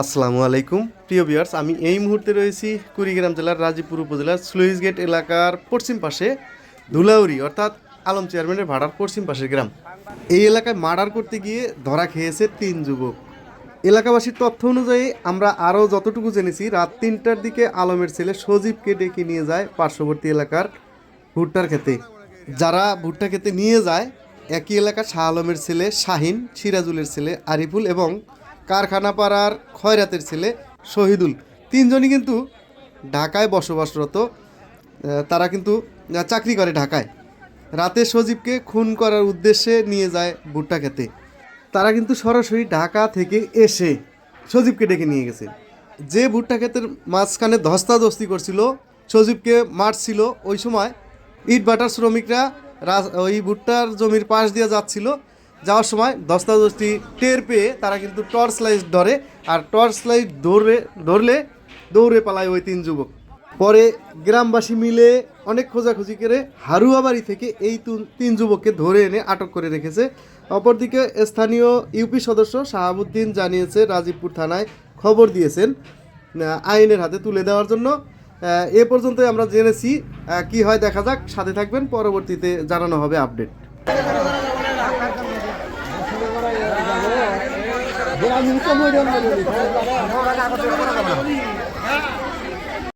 আসসালামু আলাইকুম। প্রিয় ভিউয়ার্স, আমি এই মুহূর্তে রয়েছি কুড়িগ্রাম জেলার রাজীবপুর উপজেলার স্লুইস গেট এলাকার পশ্চিম পাশে ধুলাউরি অর্থাৎ আলম চেয়ারম্যানের ভাড়ার পশ্চিম পাশের গ্রাম। এই এলাকায় মার্ডার করতে গিয়ে ধরা খেয়েছে তিন যুবক। এলাকাবাসীর তথ্য অনুযায়ী আমরা আরও যতটুকু জেনেছি, রাত তিনটার দিকে আলমের ছেলে সজীবকে ডেকে নিয়ে যায় পার্শ্ববর্তী এলাকার ভুট্টার খেতে যারা ভুট্টা খেতে নিয়ে যায়, একই এলাকার শাহ আলমের ছেলে শাহিন, সিরাজুলের ছেলে আরিফুল এবং কারখানা পাড়ার খয়রাতের ছেলে শহীদুল। তিনজনই কিন্তু ঢাকায় বসবাসরত তারা কিন্তু চাকরি করে ঢাকায়। রাতে সজীবকে খুন করার উদ্দেশ্যে নিয়ে যায় ভুট্টা খেতে। তারা কিন্তু সরাসরি ঢাকা থেকে এসে সজীবকে ডেকে নিয়ে গেছে। যে ভুট্টা ক্ষেতের মাঝখানে ধস্তাধস্তি করছিল, সজীবকে মারছিল, ওই সময় ইট ভাটার শ্রমিকরা ওই ভুট্টার জমির পাশ দিয়ে যাচ্ছিল যাওয়ার সময় ধস্তাধস্তি টের পেয়ে তারা কিন্তু টর্চ লাইট ধরে আর টর্চ লাইট ধরে ধরলে দৌড়ে পালায় ওই তিন যুবক। পরে গ্রামবাসী মিলে অনেক খোঁজাখুঁজি করে হারুয়াবাড়ি থেকে এই তুন- যুবককে ধরে এনে আটক করে রেখেছে। অপরদিকে স্থানীয় ইউপি সদস্য শাহাবুদ্দিন জানিয়েছে, রাজীবপুর থানায় খবর দিয়েছেন আইনের হাতে তুলে দেওয়ার জন্য। এ পর্যন্ত আমরা জেনেছি। কি হয় দেখা যাক, সাথে থাকবেন, পরবর্তীতে জানানো হবে আপডেট। 人家你怎么这么牛逼？